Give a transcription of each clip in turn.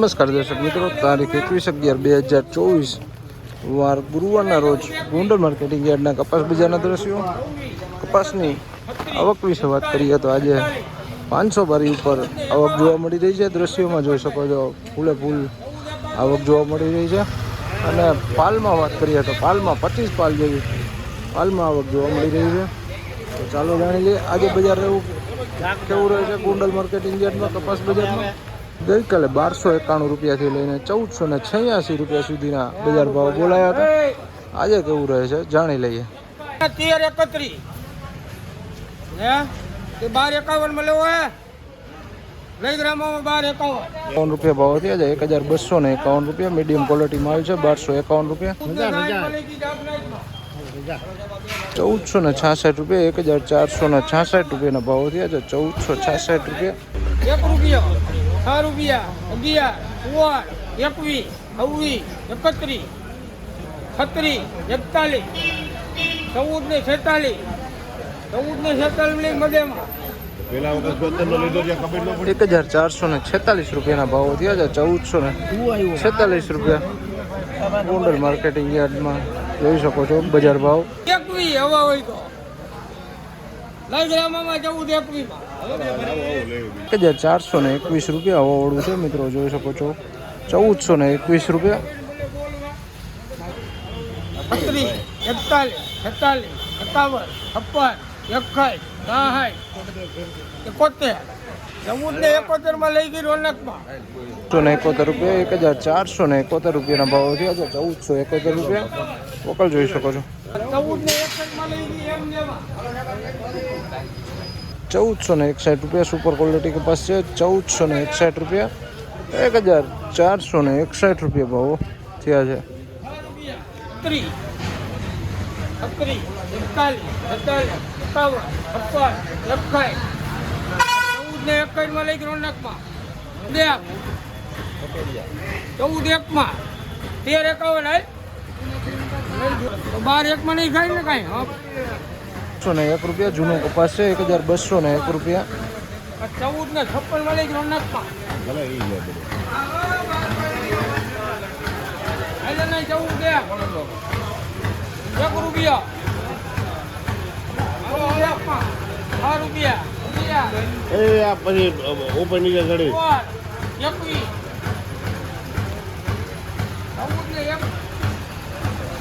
નમસ્કાર દર્શક મિત્રો, તારીખ એકવીસ અગિયાર બે હજાર ચોવીસ, વાર ગુરુવારના રોજ ગોંડલ માર્કેટિંગ યાર્ડના કપાસ બજારના દ્રશ્યો. કપાસની આવક વિશે વાત કરીએ તો આજે પાંચસો બારી ઉપર આવક જોવા મળી રહી છે. દ્રશ્યોમાં જોઈ શકો છો, ફૂલે ફૂલ આવક જોવા મળી રહી છે. અને પાલમાં વાત કરીએ તો પાલમાં પચીસ પાલ જેવી પાલમાં આવક જોવા મળી રહી છે. તો ચાલો જાણી લઈએ, આજે બજાર એવું કેવું રહે છે ગોંડલ માર્કેટિંગ યાર્ડમાં, કપાસ બજારમાં? ગઈકાલે બારસો એકાણું રૂપિયાથી લઈને ચૌદસો ને છ્યાસી રૂપિયા સુધીના બજાર ભાવ બોલાયા હતા. આજે કેવું રહે છે? જાણી લઈએ. તેર એકત્રીસ. હે? બાર એકાવનમાં લેવો હે? એકાવન. રૂપિયા ભાવ થયા છે એક હજાર બસો ને એકાવન રૂપિયા. મીડિયમ ક્વોલિટી માલ છે બારસો એકાવન રૂપિયા. ચૌદસો ને છાસઠ રૂપિયા. એક હજાર ચારસો ને છાસઠ રૂપિયાના ભાવ થયા છે ચૌદસો છાસઠ રૂપિયા. એક રૂપિયો. છ રૂપિયા અગિયાર સોળ એકવીસ છવ્વીસ એકત્રીસ છત્રીસ એકતાલીસ ચૌદ ને છેતાલીસ ચૌદ ને છેતાલીસ મધ્યમાં. એક હજાર ચારસો ને છેતાલીસ રૂપિયાના ભાવ થયા છે ચૌદસો ને છેતાલીસ રૂપિયા. ગોંડલ માર્કેટિંગ યાર્ડમાં જોઈ શકો છો બજાર ભાવ. એકવી હવા હોય તો. લઈ ગ્રામોમાં ચૌદ એકવીસ એક હજાર ચારસો ને એકવીસ રૂપિયા હવાવાળું છે મિત્રો જોઈ શકો છો. ચૌદસો ને એકવીસ રૂપિયા. એકોતેર. રૂપિયા એક હજાર ચારસો ને એકોતેર રૂપિયાના ભાવ થયા છે. ચૌદસો એકોતેર રૂપિયા. વકલ જોઈ શકો છો. ચૌદ ને એમ ચૌદસો ને એકસાઠ રૂપિયા સુપર ક્વોલિટી કપાસ છે. ચૌદસો ને એકસાઠ રૂપિયા. એક હજાર ચારસો ને એકસાઠ રૂપિયા ભાવો થયા છે. ચૌદ ને એકાઈ માં લઈ ગઈ રોનકમાં. બે ચૌદ એક માં તેર એકાવન બાર એક માં નહીં ખાય ને કાંઈ? હા બસો ને એક રૂપિયા જૂનો કપાસ છે એક હજાર બસો ને એક રૂપિયા. ચૌદ ને છપ્પનમાં લઈ ગઈ રોનકમાં ભલે ઈ લે બધું. એટલે નહીં જવું દે. એક રૂપિયા. છ રૂપિયા. રૂપિયા. એ આ પછી ઉપર નીચે ચડી. સોળ, એકવીસ ચૌદ ને એક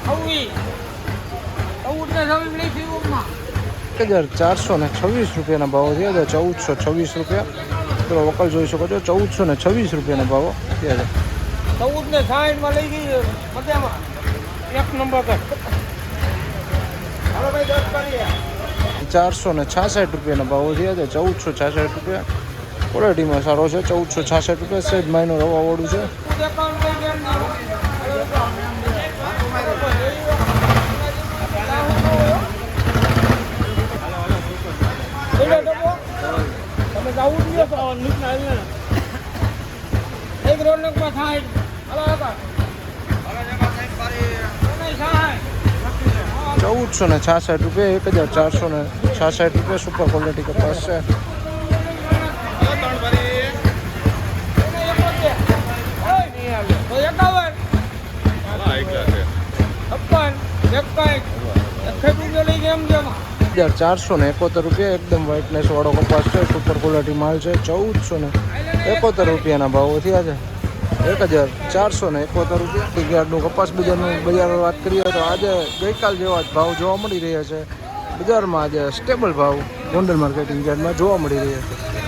છવ્વીસ એક હજાર ચારસો ને છવ્વીસ રૂપિયાના ભાવો થયા છે ચૌદસો છવ્વીસ રૂપિયા. પેલો વકલ જોઈ શકો છો. ચૌદસો ને છવ્વીસ રૂપિયાના ભાવો થયા હતા ચૌદ ને સાઠમાં લઈ ગઈ એક નંબર ચારસો ને છાસઠ રૂપિયાના ભાવો થયા છે. ચૌદસો છાસઠ રૂપિયા. ક્વોલિટીમાં સારો છે. ચૌદસો છાસઠ રૂપિયા સેજ માઇનો રવાવાળું છે. જવું જ નહીં તો નીકળા અહીંયા એક રોનકમાં થાય. હલો હલો ચૌદસો ને છાસઠ રૂપિયા એક હજાર ચારસો ને છાસઠ રૂપિયા સુપર ક્વોલિટી કપાસ છે. એકાવન છપ્પન એકાઈ હજાર ચારસો ને એકોતેર રૂપિયા એકદમ વ્હાઇટનેસ વાળો કપાસ છે. સુપર ક્વોલિટી માલ છે. ચૌદસો ને એકોતેર રૂપિયાના ભાવો થયા છે. એક હજાર ચારસો ને એકોતેર રૂપિયા. ટીગાર્ડનું કપાસ બજારનું બજાર વાત કરીએ તો આજે ગઈકાલ જેવા જ ભાવ જોવા મળી રહ્યા છે. બજારમાં આજે સ્ટેબલ ભાવ. ગોંડલ માર્કેટિંગ યાર્ડમાં જોવા મળી રહ્યા છે.